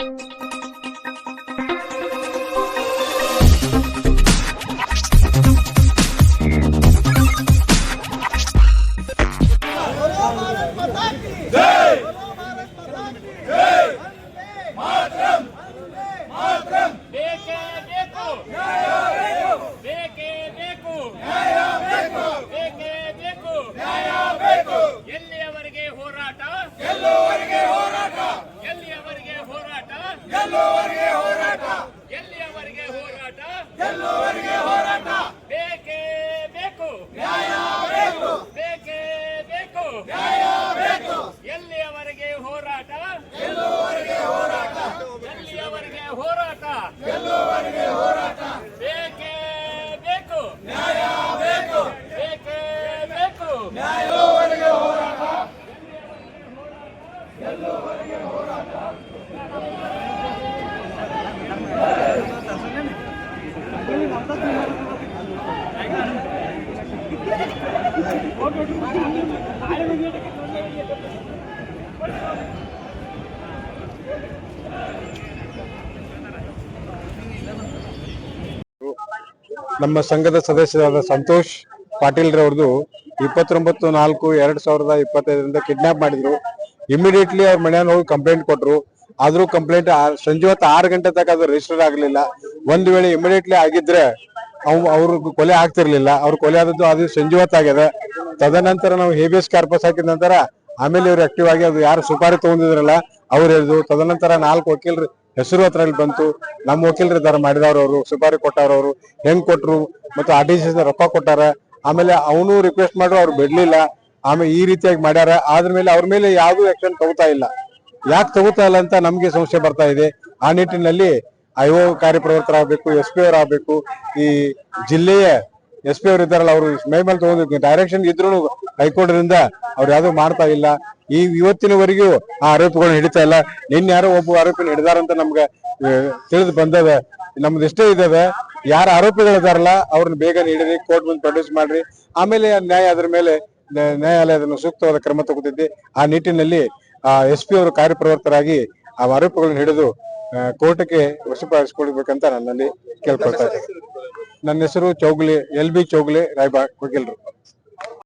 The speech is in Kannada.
you. ಗೆಲ್ಲುವವರೆಗೆ ಹೋರಾಟ. ಎಲ್ಲಿಯವರೆಗೆ ಹೋರಾಟ? ಎಲ್ಲೋವರೆಗೆ ಹೋರಾಟ. ಬೇಕೇ ಬೇಕು. ನ್ಯಾಯ ಬೇಕು. ಬೇಕೇ ಬೇಕು. ನ್ಯಾಯ ಬೇಕು ಎಲ್ಲಿಯವರೆಗೆ ಹೋರಾಟ ಗೆಲ್ಲುವವರೆಗೆ ಹೋರಾಟ ಎಲ್ಲಿಯವರೆಗೆ ಹೋರಾಟ ಗೆಲ್ಲುವವರೆಗೆ ಹೋರಾಟ ಬೇಕೇ ಬೇಕು ನ್ಯಾಯ ಬೇಕು ಬೇಕೇ ಬೇಕು ನ್ಯಾಯವರೆಗೆ ಹೋರಾಟ ನಮ್ಮ ಸಂಘದ ಸದಸ್ಯರಾದ ಸಂತೋಷ್ ಪಾಟೀಲ್ ರವ್ರದ್ದು ಇಪ್ಪತ್ತೊಂಬತ್ತು ನಾಲ್ಕು ಎರಡ್ ಸಾವಿರದ ಇಪ್ಪತ್ತೈದರಿಂದ ಕಿಡ್ನಾಪ್ ಮಾಡಿದ್ರು. ಇಮಿಡಿಯೇಟ್ಲಿ ಅವ್ರ ಮನೆಯನ್ನು ಹೋಗಿ ಕಂಪ್ಲೇಂಟ್ ಕೊಟ್ರು. ಆದ್ರೂ ಕಂಪ್ಲೇಂಟ್ ಸಂಜೆ ಹೊತ್ತು ಆರು ಗಂಟೆ ತನಕ ಅದು ರಿಜಿಸ್ಟರ್ ಆಗಲಿಲ್ಲ. ಒಂದ್ ವೇಳೆ ಇಮಿಡಿಯೇಟ್ಲಿ ಆಗಿದ್ರೆ ಅವ್ ಅವ್ರ ಕೊಲೆ ಆಗ್ತಿರ್ಲಿಲ್ಲ. ಅವ್ರ ಕೊಲೆ ಆದದ್ದು ಅದು ಸಂಜೆ ಹೊತ್ತಾಗ್ಯದ ತದನಂತರ ನಾವು ಹೇಬಿಯಸ್ ಕಾರ್ಪಸ್ ಹಾಕಿದ ನಂತರ ಆಮೇಲೆ ಇವ್ರು ಆಕ್ಟಿವ್ ಆಗಿ ಅದು ಯಾರು ಸುಪಾರಿ ತಗೊಂಡಿದ್ರಲ್ಲ ಅವ್ರು ಹೇಳಿದ್ರು ತದನಂತರ ನಾಲ್ಕು ವಕೀಲರು ಹೆಸರು ಹತ್ರ ಬಂತು. ನಮ್ಮ ವಕೀಲರು ದರ ಮಾಡಿದವ್ರು ಅವರು, ಸುಪಾರಿ ಕೊಟ್ಟಾರವ್ರು ಹೆಂಗ್ ಕೊಟ್ರು ಮತ್ತು ಆರ್ ಟಿ ಸಿ ರೊಕ್ಕ ಕೊಟ್ಟಾರ. ಆಮೇಲೆ ಅವನು ರಿಕ್ವೆಸ್ಟ್ ಮಾಡ್ರು ಅವ್ರು ಬಿಡ್ಲಿಲ್ಲ. ಆಮೇಲೆ ಈ ರೀತಿಯಾಗಿ ಮಾಡ್ಯಾರ. ಆದ್ರ ಮೇಲೆ ಅವ್ರ ಮೇಲೆ ಯಾವ್ದು ಆಕ್ಷನ್ ತಗೋತಾ ಇಲ್ಲ. ಯಾಕೆ ತಗೋತಾ ಇಲ್ಲ ಅಂತ ನಮ್ಗೆ ಸಂಶಯ ಬರ್ತಾ ಇದೆ. ಆ ನಿಟ್ಟಿನಲ್ಲಿ ಐಒ ಕಾರ್ಯಪ್ರವರ್ತರಾಗಬೇಕು, ಎಸ್ ಪಿ ಅವರಾಗಬೇಕು ಈ ಜಿಲ್ಲೆಯ ಎಸ್ ಪಿ ಅವರು ಇದ್ದಾರಲ್ಲ, ಅವರು ಮೈ ಮೇಲೆ ತಗೊಂಡು ಡೈರೆಕ್ಷನ್ ಇದ್ರು ಹೈಕೋರ್ಟ್ರಿಂದ ಅವ್ರು ಯಾವ್ದು ಮಾಡ್ತಾ ಇಲ್ಲ. ಈ ಇವತ್ತಿನವರೆಗೂ ಆ ಆರೋಪಿಗಳನ್ನ ಹಿಡಿತಾ ಇಲ್ಲ. ನಿನ್ನೆ ಯಾರೋ ಒಬ್ಬ ಆರೋಪಿನ ಹಿಡಿದಾರಂತ ನಮ್ಗೆ ತಿಳಿದು ಬಂದದ. ನಮ್ದು ಎಷ್ಟೇ ಯಾರು ಯಾರ ಆರೋಪಿಗಳಿದಾರಲ್ಲ, ಅವ್ರನ್ನ ಬೇಗ ಹಿಡಿದ್ರಿ ಕೋರ್ಟ್ ಮುಂದೆ ಪ್ರೊಡ್ಯೂಸ್ ಮಾಡ್ರಿ. ಆಮೇಲೆ ನ್ಯಾಯ ಅದ್ರ ಮೇಲೆ ನ್ಯಾಯಾಲಯದ ಸೂಕ್ತವಾದ ಕ್ರಮ ತಗೋತಿದ್ದೆ. ಆ ನಿಟ್ಟಿನಲ್ಲಿ ಆ ಎಸ್ ಪಿ ಅವರು ಕಾರ್ಯಪ್ರವರ್ತರಾಗಿ ಆ ಆರೋಪಿಗಳನ್ನ ಹಿಡಿದು ಕೋರ್ಟ್ಗೆ ವಶಪಡಿಸ್ಕೊಳ್ಬೇಕಂತ ನನ್ನಲ್ಲಿ ಕೇಳ್ಕೊಳ್ತಾ ಇದ್ದೇನೆ. ನನ್ನ ಹೆಸರು ಚೌಗ್ಲಿ ಎಲ್ ಬಿ ಚೌಗ್ಲಿ ರಾಯಬಾಗ್ ವಕೀಲರು.